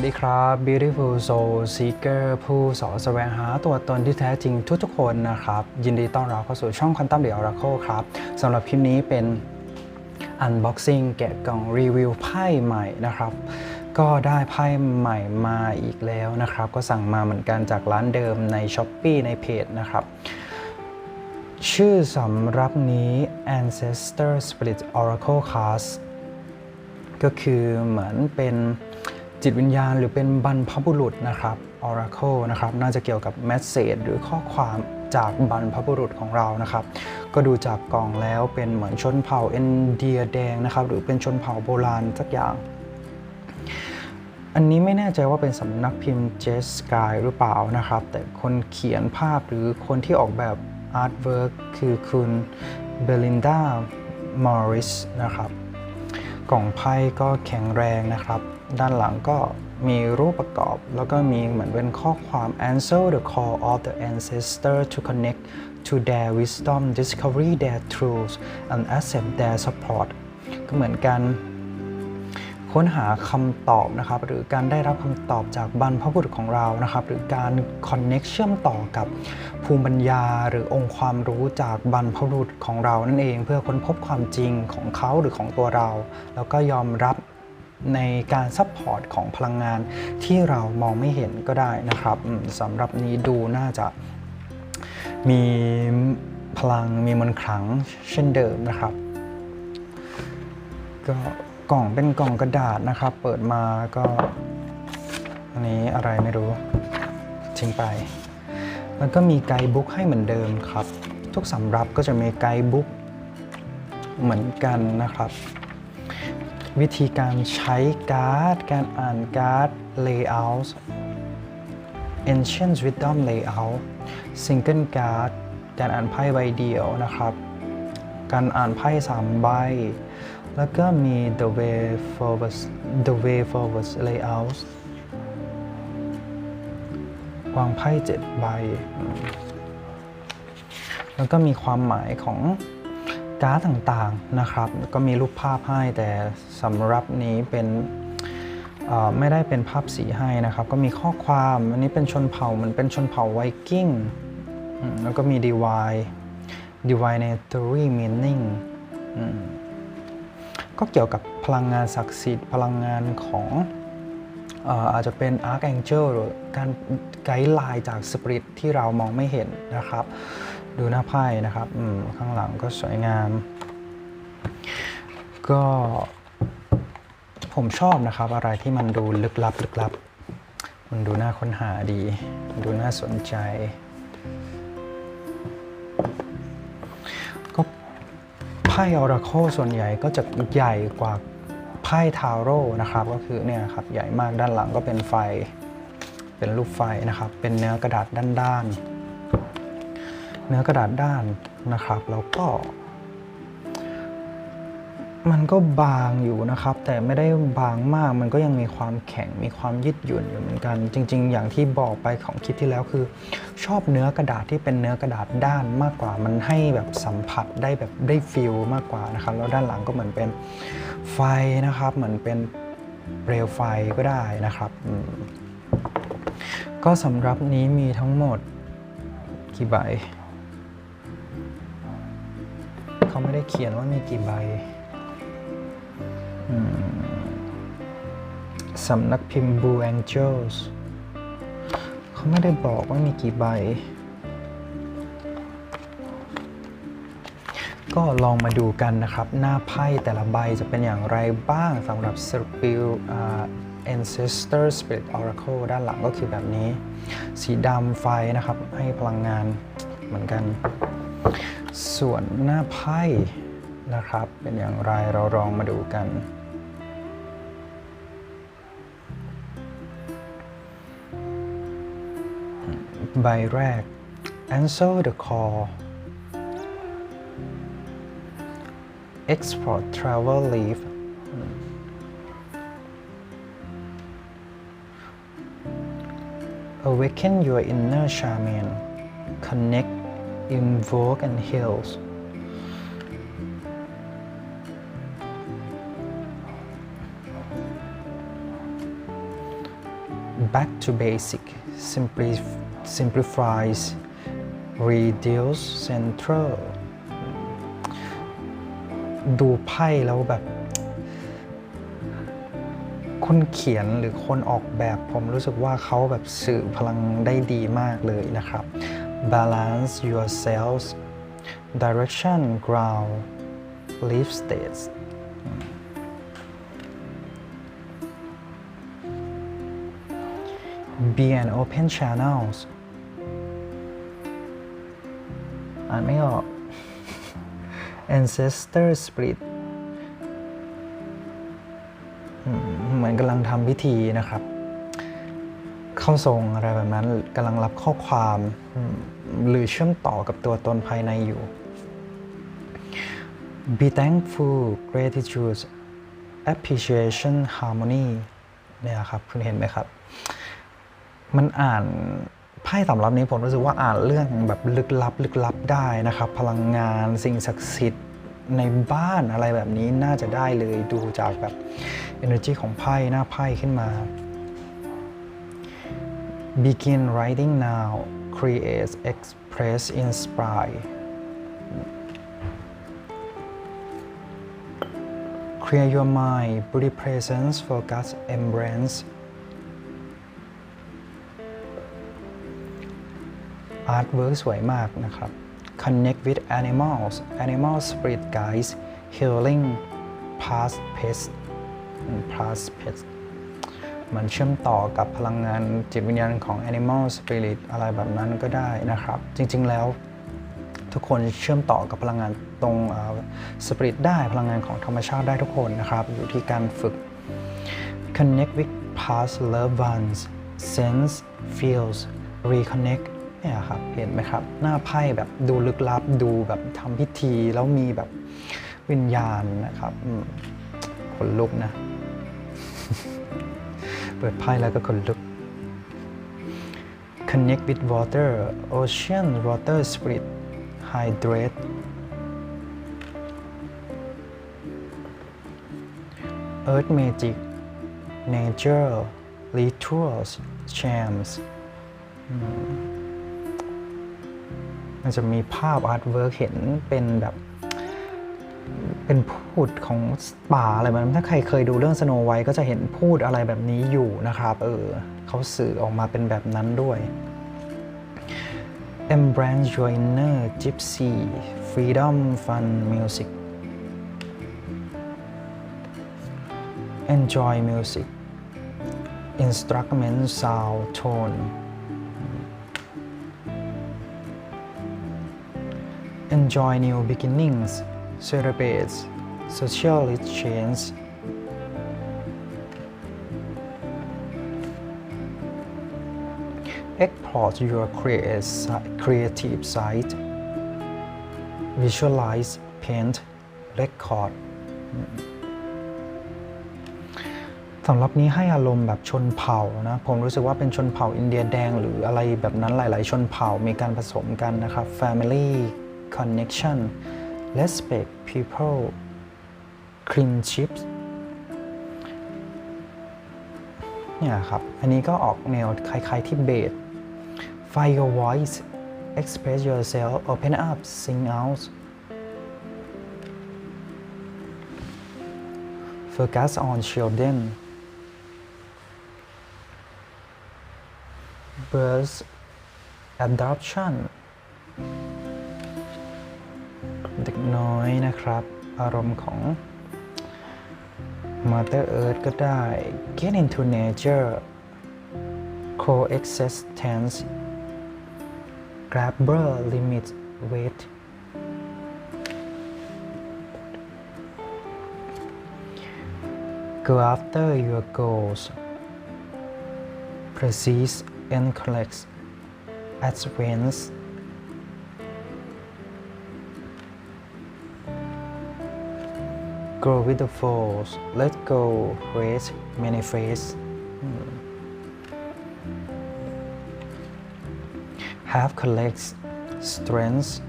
วัสดีครับ Beautiful Soul Seeker ผู้สอแสวงหาตัวตนที่แท้จริงทุกๆคนนะครับ ยินดีต้อนรับเข้าสู่ช่อง Quantum The Oracle ครับสำหรับคลิปนี้เป็น Unboxing แกะกล่องรีวิวไพ่ใหม่นะครับ ก็ได้ไพ่ใหม่มาอีกแล้วนะครับ ก็สั่งมาเหมือนกันจากร้านเดิมใน s h อ p e e ในเพจนะครับ ชื่อสำรับนี้ Ancestor Spirit Oracle Card ก็คือเหมือนเป็น จิตวิญญาณหรือเป็นบรรพบุรุษนะครับ Oracle นะครับน่าจะเกี่ยวกับ Message หรือข้อความจากบรรพบุรุษของเรานะครับ ก็ดูจากกล่องแล้วเป็นเหมือนชนเผ่าเอนเดียแดงนะครับ หรือเป็นชนเผ่าโบราณสักอย่าง อันนี้ไม่แน่ใจว่าเป็นสำนักพิมพ์เจสกายหรือเปล่านะครับ แต่คนเขียนภาพหรือคนที่ออกแบบอาร์ตเวิร์กคือคุณเบลินดามอริสนะครับ กล่องไพ่ก็แข็งแรงนะครับ ด้านหลังก็มีรูปประกอบ แล้วก็มีเหมือนเป็นข้อความ answer the call of the ancestor to connect to their wisdom discover their truths and accept their support ก็เหมือนกันค้นหาคำตอบนะครับหรือการได้รับคำตอบจากบรรพบุรุษของเรานะครับหรือการ connect เชื่อมต่อกับภูมิปัญญาหรือองค์ความรู้จากบรรพบุรุษของเรานั่นเอง เพื่อค้นพบความจริงของเขาหรือของตัวเรา แล้วก็ยอมรับ ในการซัพพอร์ตของพลังงานที่เรามองไม่เห็นก็ได้นะครับสำหรับนี้ดูน่าจะมีพลังมีมนต์ขลังเช่นเดิมนะครับ ก็กล่องเป็นกล่องกระดาษนะครับ เปิดมาก็อันนี้อะไรไม่รู้ทิ้งไป แล้วก็มีไกด์บุ๊กให้เหมือนเดิมครับ ทุกสำรับก็จะมีไกด์บุ๊กเหมือนกันนะครับ วิธีการใช้การ์ด การอ่านการ์ด layout ancient wisdom layout single card การอ่านไพ่ใบเดียวนะครับ การอ่านไพ่สามใบ แล้วก็มี the way forward the way forward layout วางไพ่เจ็ดใบ แล้วก็มีความหมายของ การ์ดต่างๆนะครับ ก็มีรูปภาพให้แต่สำหรับนี้เป็นไม่ได้เป็นภาพสีให้นะครับ ก็มีข้อความอันนี้เป็นชนเผ่าเหมือนเป็นชนเผ่าไวกิ้งแล้วก็มี divine divinatory meaning อก็เกี่ยวกับพลังงานศักดิ์สิทธิ์พลังงานของเอ่ออาจจะเป็น Archangel หรือการไกด์ไลน์จากสปริตที่เรามองไม่เห็นนะครับ ดูหน้าไพ่นะครับข้างหลังก็สวยงาม ก็ผมชอบนะครับ อะไรที่มันดูลึกลับลึกลับ มันดูน่าค้นหาดี ดูน่าสนใจ ก็ไพ่ออราโคส่วนใหญ่ก็จะใหญ่กว่าไพ่ทาโร่นะครับ ก็คือเนี่ยครับใหญ่มากด้านหลังก็เป็นไฟ เป็นรูปไฟนะครับ เป็นเนื้อกระดาษด้านๆ เนื้อกระดาษด้านนะครับ แล้วก็ มันก็บางอยู่นะครับ แต่ไม่ได้บางมากมันก็ยังมีความแข็งมีความยืดหยุ่นอยู่เหมือนกัน จริง ๆ อย่างที่บอกไปของคลิปที่แล้วคือ ชอบเนื้อกระดาษที่เป็นเนื้อกระดาษด้านมากกว่า มันให้แบบสัมผัสได้แบบได้ฟิลมากกว่านะครับแล้วด้านหลังก็เหมือนเป็นไฟนะครับ เหมือนเป็นเปลวไฟก็ได้นะครับก็สำหรับนี้มีทั้งหมดกี่ใบ เขาไม่ได้เขียนว่ามีกี่ใบสำนักพิมพ์ Blue Angels เขาไม่ได้บอกว่ามีกี่ใบ ก็ลองมาดูกันนะครับ หน้าไพ่แต่ละใบจะเป็นอย่างไรบ้างสำหรับ Spirit Ancestor Spirit Oracle ด้านหลังก็คือแบบนี้ สีดำไฟนะครับ ให้พลังงานเหมือนกัน ส่วนหน้าไพ่นะครับ เป็นอย่างไรเราลองมาดูกัน ใบแรก Answer the call export travel leave awaken your inner shaman connect invoke and heals back to basic simplif- simplifies reduce central ดูไพ่แล้วแบบ คนเขียนหรือคนออกแบบผมรู้สึกว่าเขาแบบสื่อพลังได้ดีมากเลยนะครับ balance yourselves direction ground live states be an open channels อ่านไม่ออก ancestor spirit อืมเหมือนกำลังทำพิธีนะครับ เข้าทรงอะไรแบบนั้นกำลังรับข้อความอืมหรือเชื่อมต่อกับตัวตนภายในอยู่ be thankful gratitude appreciation harmony เนี่ยครับคุณเห็นไหมครับ มันอ่านไพ่สำรับนี้ผมรู้สึกว่าอ่านเรื่องแบบลึกลับ ลึกลับได้นะครับ พลังงานสิ่งศักดิ์สิทธิ์ในบ้านอะไรแบบนี้น่าจะได้เลยดูจากแบบ energy ของไพ่หน้าไพ่ขึ้นมา begin writing now create express inspire clear your mind body presence focus embrace อาร์ตเวิร์กสวยมากนะครับ Connect with animals animal spirit guides healing past pest past pest มันเชื่อมต่อกับพลังงานจิตวิญญาณของ animal spirit อะไรแบบนั้นก็ได้นะครับ จริง ๆ แล้วทุกคนเชื่อมต่อกับพลังงานตรงสปิริตได้พลังงานของธรรมชาติได้ทุกคนนะครับ อยู่ที่การฝึก connect with past loved ones sense feels reconnect เนี่ยครับเห็นไหมครับ หน้าไพ่แบบดูลึกลับดูแบบทำพิธีแล้วมีแบบวิญญาณนะครับอืมขนลุกนะ เปิดไพ่แล้วก็ขนลุก connect with water ocean water spirit hydrate earth magic nature rituals charms มันจะมีภาพอาร์ตเวิร์กเห็นเป็นแบบ เป็นพูดของป่าอะไรแบบนั้นถ้าใครเคยดูเรื่องสโนไวท์ก็จะเห็นพูดอะไรแบบนี้อยู่นะครับ เออเขาสื่อออกมาเป็นแบบนั้นด้วย Embrace your inner gypsy freedom fun music enjoy music instrument sound tone enjoy new beginnings celebrates social change. Export your creative side. Visualize, paint, record. สำหรับนี้ให้อารมณ์แบบชนเผ่านะ ผมรู้สึกว่าเป็นชนเผ่าอินเดียแดง หรืออะไรแบบนั้นหลาย ๆ ชนเผ่ามีการผสมกันนะครับ Family Connection respect people kinship เนี่ยครับ อันนี้ก็ออกแนวคล้าย ๆ ที่เบส find your voice express yourself open up sing out focus on children birth adoption เด็กน้อยนะครับ อารมณ์ของ Mother Earth ก็ได้ Get into nature coexistence grabber limit weight go after your goals precise and collect advance Grow with the force. Let go. Rest. Manifest. Hmm. Have collects strength,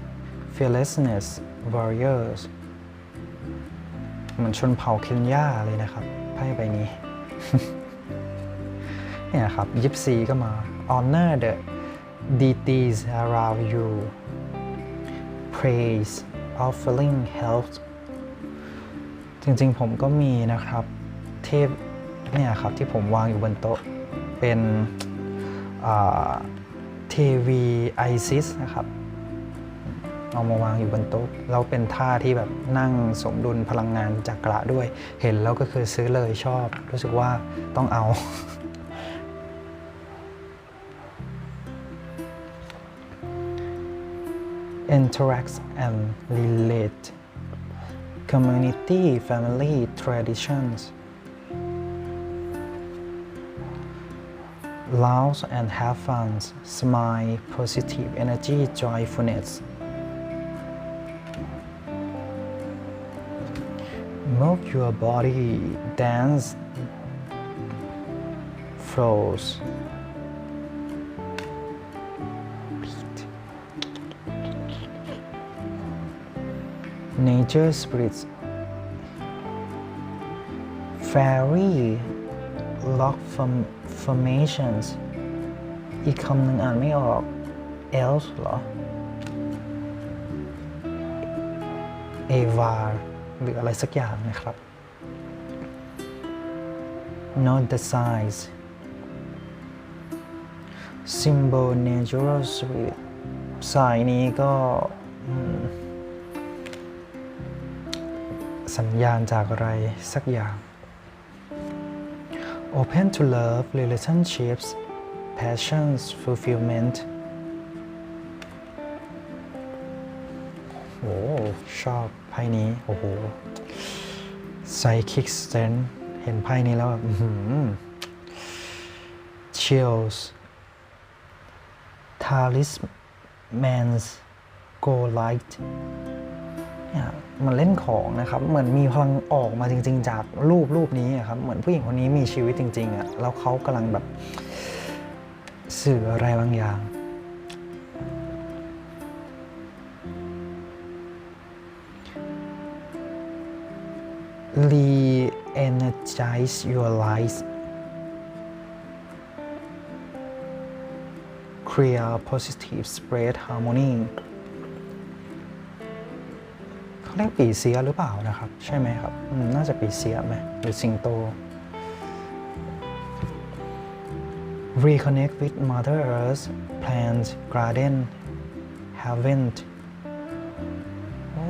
fearlessness, warriors เหมือนชนเผ่าเคนยาเลยนะครับไพ่ใบนี้ เนี่ยครับยิปซีก็มา honor the deities around you praise offering health จริงๆผมก็มีนะครับเทพเนี่ยครับที่ผมวางอยู่บนโต๊ะเป็นอ่าเทวีไอซิสนะครับเอามาวางอยู่บนโต๊ะแล้วเป็นท่าที่แบบนั่งสมดุลพลังงานจักระด้วย เห็นแล้วก็คือซื้อเลยชอบ รู้สึกว่าต้องเอา interact and relate community family traditions. Laugh and have fun smile positive energy joyfulness. Move your body dance flows nature spirits fairy lock form formations อีกคำหนึ่งอ่านไม่ออก else หรอ ava หรืออะไรสักอย่างนะครับ not the size symbol natural spirit สายนี้ก็ สัญญาณจากอะไรสักอย่าง open to love relationships passions fulfillment โอ้ชอบไพ่นี้ โอ้โห psychic strength เห็นไพ่นี้แล้วแบบอื้อหือ chills talismans go light เนี่ยมันเล่นของนะครับ เหมือนมีพลังออกมาจริง ๆ จากรูปรูปนี้ครับ เหมือนผู้หญิงคนนี้มีชีวิตจริงๆอะแล้วเขากำลังแบบสื่ออะไรบางอย่าง re-energize your life clear positive spread harmony เขาเรียกปีเสียหรือเปล่านะครับ ใช่ไหมครับน่าจะปีเสียไหมหรือสิงโต reconnect with mother earth plant garden heaven โอ้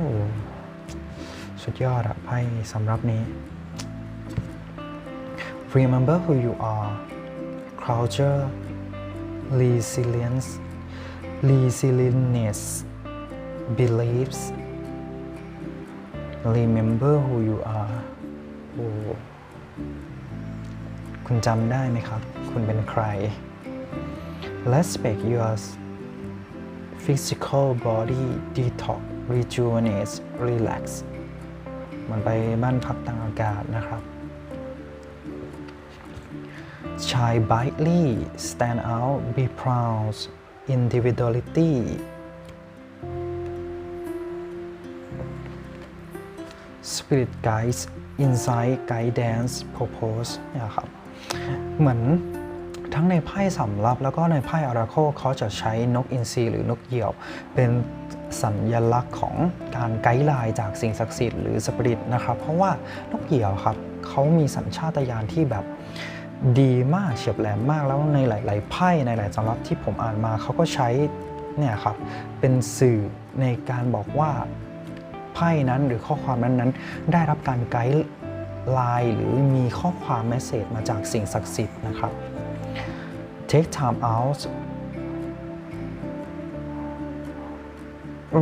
สุดยอดอะไพ่สำหรับนี้ remember who you are culture resilience resilience beliefs remember who you are โอ้คุณจำได้ไหมครับ คุณเป็นใคร respect your physical body detox rejuvenate relax มันไปบ้านพักต่างอากาศนะครับ Shine brightly stand out be proud individuality Spirit Guides Insight Guidance Purpose เนี่ยครับเหมือนทั้งในไพ่สำรับแล้วก็ในไพ่อาราโคเขาจะใช้นกอินทรีหรือนกเหยี่ยว เป็นสัญลักษณ์ของการไกด์ไลน์จากสิ่งศักดิ์สิทธิ์หรือสปิริตนะครับ เพราะว่านกเหยี่ยวครับเขามีสัญชาตญาณที่แบบดีมากเฉียบแหลมมากแล้วในหลาย ๆ ไพ่ในหลายสำรับที่ผมอ่านมาเขาก็ใช้เนี่ยครับเป็นสื่อในการบอกว่า ไพ่นั้นหรือข้อความนั้นๆ ได้รับการไกด์ไลน์หรือมีข้อความเมสเซจมาจากสิ่งศักดิ์สิทธิ์นะครับ take time out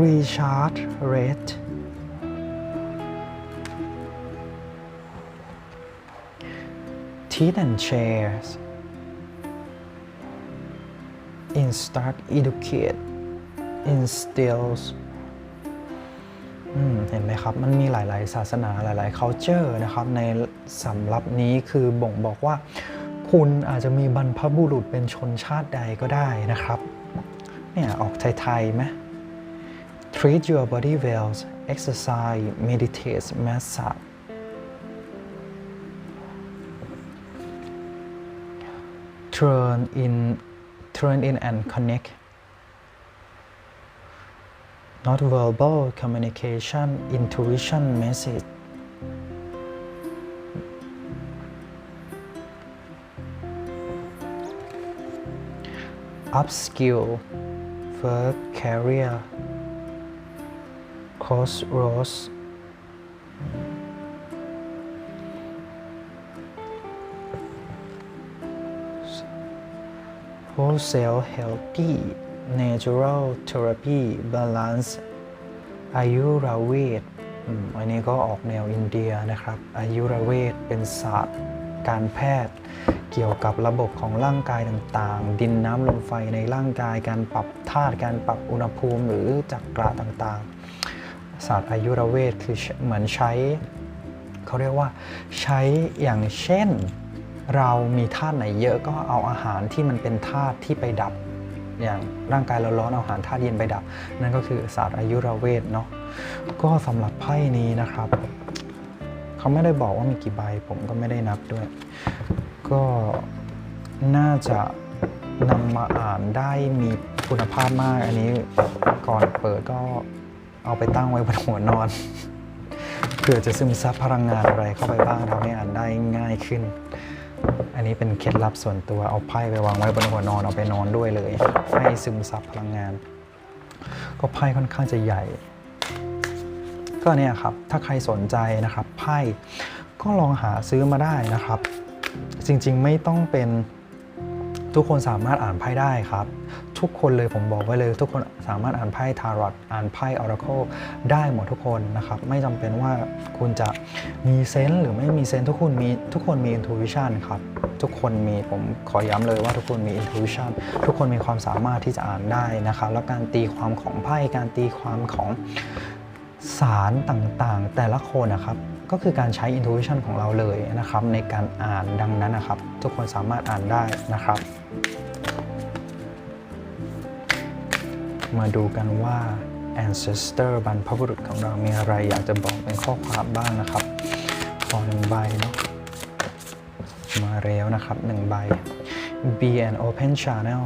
recharge rate teeth and chairs instruct educate instills เห็นไหมครับ มันมีหลาย ๆ ศาสนาหลาย ๆ culture นะครับ ในสำรับนี้คือบ่งบอกว่า คุณอาจจะมีบรรพบุรุษเป็นชนชาติใดก็ได้นะครับ เนี่ย ออกไทยๆไหม treat your body well exercise meditate massage turn in turn in and connect not verbal communication intuition message. Upskill first career. Crossroads. Wholesale healthy natural therapy balance อายุรเวทอันนี้ก็ออกแนวอินเดียนะครับ อายุรเวทเป็นศาสตร์การแพทย์ เกี่ยวกับระบบของร่างกายต่างๆ ดินน้ำลมไฟในร่างกาย การปรับธาตุ การปรับอุณหภูมิหรือจักระต่างๆ ศาสตร์อายุรเวทคือเหมือนใช้ เขาเรียกว่าใช้อย่างเช่น เรามีธาตุไหนเยอะก็เอาอาหารที่มันเป็นธาตุที่ไปดับ อย่างร่างกายเราร้อนเอาหารธาตุเย็นไปดับ นั่นก็คือศาสตร์อายุรเวทเนาะก็สำหรับไพ่นี้นะครับเขาไม่ได้บอกว่ามีกี่ใบ ผมก็ไม่ได้นับด้วย ก็น่าจะนำมาอ่านได้มีคุณภาพมาก อันนี้ก่อนเปิดก็เอาไปตั้งไว้บนหัวนอนเพื่อจะซึมซับพลังงานอะไรเข้าไปบ้างทำให้อ่านได้ง่ายขึ้น อันนี้เป็นเคล็ดลับส่วนตัวเอาไพ่ไปวางไว้บนหัวนอนเอาไปนอนด้วยเลย ให้ซึมซับพลังงาน ก็ไพ่ค่อนข้างจะใหญ่ ก็เนี่ยครับ ถ้าใครสนใจนะครับ ไพ่ก็ลองหาซื้อมาได้นะครับ จริงๆไม่ต้องเป็นทุกคนสามารถอ่านไพ่ได้ครับ ทุกคนเลยผมบอกไว้เลย ทุกคนสามารถอ่านไพ่ทารอตอ่านไพ่ออราโคได้หมดทุกคนนะครับ ไม่จำเป็นว่าคุณจะมีเซนส์หรือไม่มีเซนส์ทุกคนมีทุกคนมีอินทูวิชันครับ ทุกคนมีผมขอย้ำเลยว่าทุกคนมีอินทูวิชันทุกคนมีความสามารถที่จะอ่านได้นะครับ แล้วการตีความของไพ่การตีความของสารต่างๆ แต่ละคนนะครับก็คือการใช้ intuition ของเราเลยนะครับในการอ่านดังนั้นนะครับ ทุกคนสามารถอ่านได้นะครับ มาดูกันว่า ancestor บรรพบุรุษของเรา มีอะไรอยากจะบอกเป็นข้อความบ้างนะครับ ขอหนึ่งใบเนาะ มาแล้วนะครับหนึ่งใบ be an open channel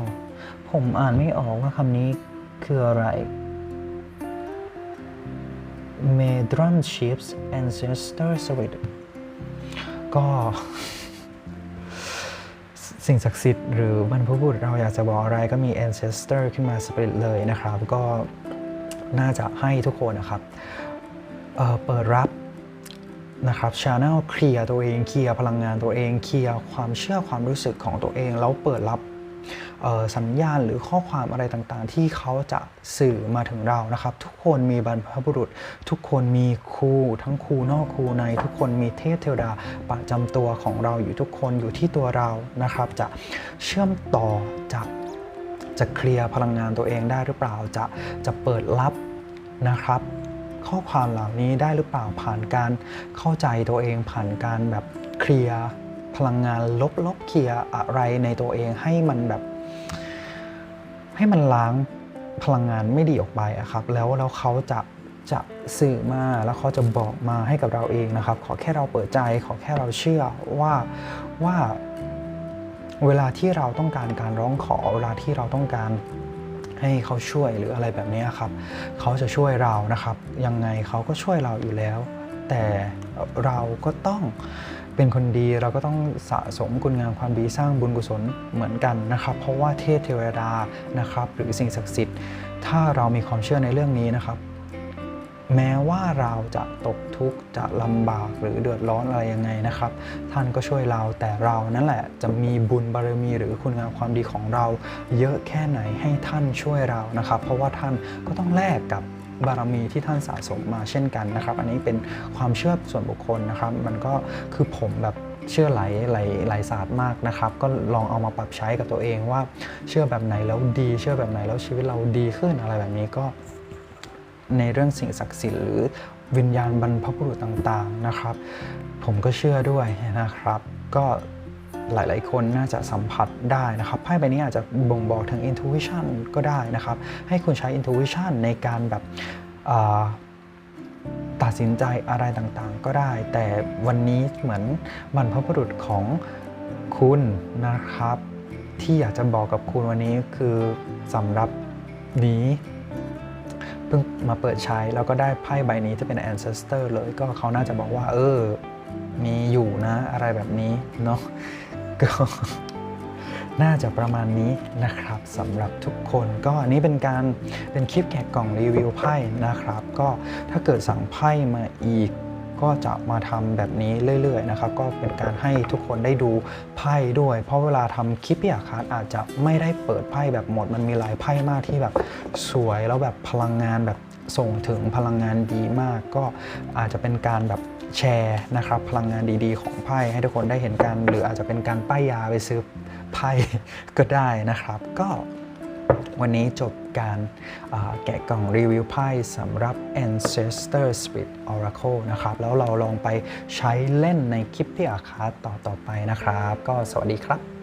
ผมอ่านไม่ออกว่าคำนี้คืออะไร May drum chiefs ancestor spirit ก็ สิ่งศักดิ์สิทธิ์หรือบรรพบุรุษเราอยากจะบอกอะไรก็มี ancestor ขึ้นมา spirit เลยนะครับ ก็น่าจะให้ทุกคนนะครับเเปิดรับนะครับ channel เคลียร์ตัวเองเคลียร์พลังงานตัวเองเคลียร์ความเชื่อความรู้สึกของตัวเอง แล้วเปิดรับ สัญญาณหรือข้อความอะไรต่างๆ ที่เขาจะสื่อมาถึงเรานะครับ ทุกคนมีบรรพบุรุษ ทุกคนมีครูทั้งครูนอกครูใน ทุกคนมีเทพเทวดาประจำตัวของเราอยู่ทุกคนอยู่ที่ตัวเรานะครับ จะเชื่อมต่อจะจะเคลียร์พลังงานตัวเองได้หรือเปล่าจะจะเปิดรับนะครับ ข้อความเหล่านี้ได้หรือเปล่าผ่านการเข้าใจตัวเองผ่านการแบบเคลียร์พลังงานลบๆเคลียร์อะไรในตัวเองให้มันแบบ ให้มันล้างพลังงานไม่ดีออกไปอะครับ แล้วแล้วเขาจะจะสื่อมาแล้วเขาจะบอกมาให้กับเราเองนะครับ ขอแค่เราเปิดใจ ขอแค่เราเชื่อว่าว่าเวลาที่เราต้องการการร้องขอเวลาที่เราต้องการให้เขาช่วยหรืออะไรแบบนี้ครับ เขาจะช่วยเรานะครับ ยังไงเขาก็ช่วยเราอยู่แล้ว แต่เราก็ต้อง เป็นคนดีเราก็ต้องสะสมคุณงามความดีสร้างบุญกุศลเหมือนกันนะครับ เพราะว่าเทพเทวดานะครับหรือสิ่งศักดิ์สิทธิ์ ถ้าเรามีความเชื่อในเรื่องนี้นะครับ แม้ว่าเราจะตกทุกข์จะลำบากหรือเดือดร้อนอะไรยังไงนะครับ ท่านก็ช่วยเราแต่เรานั่นแหละจะมีบุญบารมีหรือคุณงามความดีของเรา เยอะแค่ไหนให้ท่านช่วยเรานะครับ เพราะว่าท่านก็ต้องแลกกับ บารมีที่ท่านสะสมมาเช่นกันนะครับ อันนี้เป็นความเชื่อส่วนบุคคลนะครับ มันก็คือผมแบบเชื่อหลายหลายหลายศาสตร์มากนะครับ ก็ลองเอามาปรับใช้กับตัวเองว่าเชื่อแบบไหนแล้วดี เชื่อแบบไหนแล้วชีวิตเราดีขึ้นอะไรแบบนี้ก็ในเรื่องสิ่งศักดิ์สิทธิ์หรือวิญญาณบรรพบุรุษต่างๆนะครับ ผมก็เชื่อด้วยนะครับ ก็ หลาย ๆ คนน่าจะสัมผัสได้นะครับไพ่ใบนี้อาจจะบ่งบอกถึง intuition ก็ได้นะครับ ให้คุณใช้ intuition ในการแบบตัดสินใจอะไรต่างๆ ก็ได้ แต่วันนี้เหมือนบรรพบุรุษของคุณนะครับ ที่อยากจะบอกกับคุณวันนี้คือสำหรับนี้เพิ่งมาเปิดใช้แล้วก็ได้ไพ่ใบนี้จะเป็น ancestor เลยก็เขาน่าจะบอกว่า เออ มีอยู่นะอะไรแบบนี้เนาะ ก็น่าจะประมาณนี้นะครับสำหรับทุกคนก็อันนี้เป็นการเป็นคลิปแกะกล่องรีวิวไพ่นะครับ ก็ถ้าเกิดสั่งไพ่มาอีก ก็จะมาทำแบบนี้เรื่อยๆนะครับ ก็เป็นการให้ทุกคนได้ดูไพ่ด้วย เพราะเวลาทำคลิปอยากคาร์ดอาจจะไม่ได้เปิดไพ่แบบหมด มันมีหลายไพ่มากที่แบบสวยแล้วแบบพลังงานแบบส่งถึงพลังงานดีมาก ก็อาจจะเป็นการแบบ แชร์นะครับพลังงานดีๆ ของไพ่ให้ทุกคนได้เห็นกัน หรืออาจจะเป็นการป้ายยาไปซื้อไพ่ก็ได้นะครับ ก็วันนี้จบการแกะกล่องรีวิวไพ่สำหรับ Ancestor Spirit Oracle นะครับ แล้วเราลองไปใช้เล่นในคลิปที่อาคาต่อต่อๆไปนะครับ ก็สวัสดีครับ